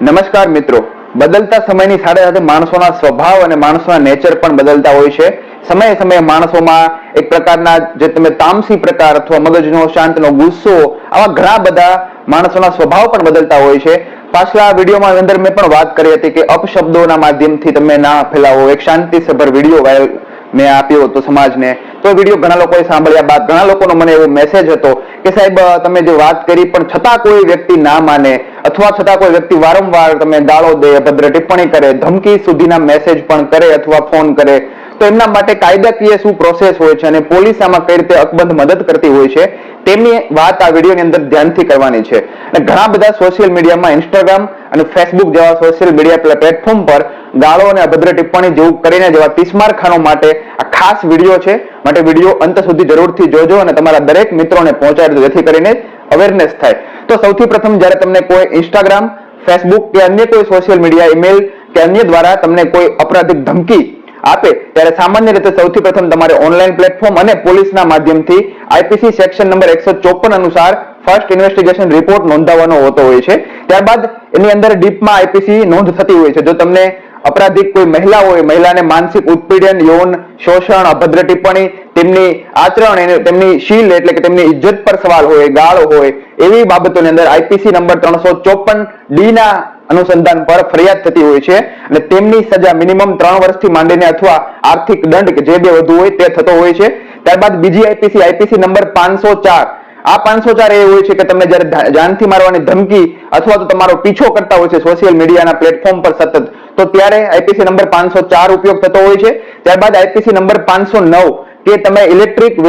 નમસ્કાર મિત્રો. બદલતા સમયની સાથે સાથે માણસોના સ્વભાવ અને માણસોના નેચર પણ બદલતા હોય છે. સમયે સમયે માણસોમાં એક પ્રકારના જે તમે તામસી પ્રકાર અથવા મગજનો શાંતનો ગુસ્સો આવા ઘણા બધા માણસોના સ્વભાવ પણ બદલતા હોય છે. પાછલા વિડીયોમાં અંદર મેં પણ વાત કરી હતી કે અપશબ્દોના માધ્યમથી તમે ના ફેલાવો. એક શાંતિસભર વીડિયો વાયરલ મેં આપ્યો હતો સમાજને. તો વીડિયો ઘણા લોકોએ સાંભળ્યા બાદ ઘણા લોકોનો મને એવો મેસેજ હતો કે સાહેબ તમે જે વાત કરી પણ છતાં કોઈ વ્યક્તિ ના માને. અથવા છતાં કોઈ વ્યક્તિ વારંવાર તમે ગાળો દે, અભદ્ર ટિપ્પણી કરે, ધમકી સુધીના મેસેજ પણ કરે અથવા ફોન કરે, તો એમના માટે કાયદાકીય શું પ્રોસેસ હોય છે અને પોલીસ આમાં કઈ રીતે અકબંધ મદદ કરતી હોય છે, તેમની વાત આ વિડીયોની અંદર ધ્યાનથી કરવાની છે. અને ઘણા બધા સોશિયલ મીડિયામાં ઇન્સ્ટાગ્રામ અને ફેસબુક જેવા સોશિયલ મીડિયા પ્લેટફોર્મ પર ગાળો અને અભદ્ર ટિપ્પણી જેવું કરીને જેવા તિસ્મારખાનો માટે આ ખાસ વીડિયો છે. માટે વીડિયો અંત સુધી જરૂરથી જોજો અને તમારા દરેક મિત્રોને પહોંચાડજો જેથી કરીને અવેરનેસ થાય. તો સૌથી પ્રથમ જ્યારે તમને કોઈ ઇન્સ્ટાગ્રામ ફેસબુક કે અન્ય કોઈ સોશિયલ મીડિયા ઈમેલ કે અન્ય દ્વારા તમને કોઈ અપરાધિક ધમકી આપે, ત્યારે સામાન્ય રીતે સૌથી પ્રથમ તમારે ઓનલાઈન પ્લેટફોર્મ અને પોલીસના માધ્યમથી આઈપીસી સેક્શન નંબર એકસો ચોપન અનુસાર ફર્સ્ટ ઇન્વેસ્ટિગેશન રિપોર્ટ નોંધાવવાનો હોતો હોય છે. ત્યારબાદ એની અંદર ડીપમાં આઈપીસી નોંધ થતી હોય છે. જો તમને અપરાધિક કોઈ મહિલા હોય મહિલાને માનસિક ઉત્પીડન, યૌન શોષણ, અભદ્ર ટિપ્પણી, તેમની આચરણ અને તેમની શીલ એટલે કે તેમની ઇજ્જત પર સવાલ હોય, ગાળો હોય, એવી બાબતોની અંદર આઈપીસી નંબર ત્રણસો ચોપન ડી ના અનુસંધાન પર ફરિયાદ થતી હોય છે અને તેમની સજા મિનિમમ ત્રણ વર્ષથી માંડીને અથવા આર્થિક દંડ કે જે બે વધુ હોય તે થતો હોય છે. ત્યારબાદ બીજી આઈપીસી આઈપીસી નંબર પાંચસો ચાર. આ પાંચસો ચાર એ હોય છે કે તમને જયારે જાનથી મારવાની ધમકી અથવા તો તમારો પીછો કરતા હોય છે સોશિયલ મીડિયાના પ્લેટફોર્મ પર સતત, તો ત્યારે આઈપીસી નંબર પાંચસો ચાર ઉપયોગ થતો હોય છે. ત્યારબાદ આઈપીસી નંબર પાંચસો નવ, કે તમે ઇલેક્ટ્રિક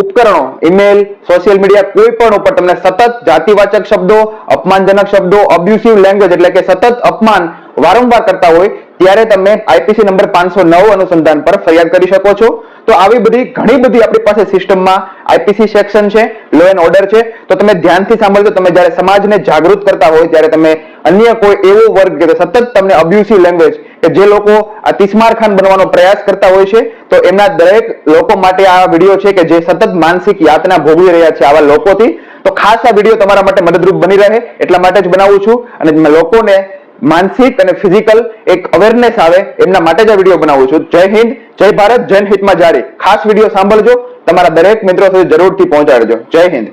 ઉપકરણો ઈમેલ સોશિયલ મીડિયા કોઈ પણ ઉપર તમને સતત જાતિવાચક શબ્દો, અપમાનજનક શબ્દો અબ્યુસિવ લેંગ્વેજ એટલે કે સતત અપમાન વારંવાર કરતા હોય ત્યારે તમે આઈપીસી નંબર પાંચસો નવ અનુસંધાન પર ફરિયાદ કરી શકો છો. તો આવી બધી ઘણી બધી આપણી પાસે સિસ્ટમમાં આઈપીસી સેક્શન છે લો એન્ડ ઓર્ડર છે. તો તમે ધ્યાનથી સાંભળજો, તમે જ્યારે સમાજને જાગૃત કરતા હોય ત્યારે તમે અન્ય કોઈ એવો વર્ગ કે સતત તમને અબ્યુસિવ લેંગ્વેજ કે જે લોકો આ તિસ્માર ખાન બનવાનો પ્રયાસ કરતા હોય છે, તો એમના દરેક લોકો માટે આ વીડિયો છે કે જે સતત માનસિક યાતના ભોગવી રહ્યા છે આવા લોકોથી. તો ખાસ આ વીડિયો તમારા માટે મદદરૂપ બની રહે, એટલા માટે જ બનાવું છું. અને લોકોને માનસિક અને ફિઝિકલ એક અવેરનેસ આવે એમના માટે જ આ વીડિયો બનાવું છું. જય હિન્દ, જય ભારત જન હિતમાં જારી. ખાસ વીડિયો સાંભળજો, તમારા દરેક મિત્રો સુધી જરૂરથી પહોંચાડજો. જય હિન્દ.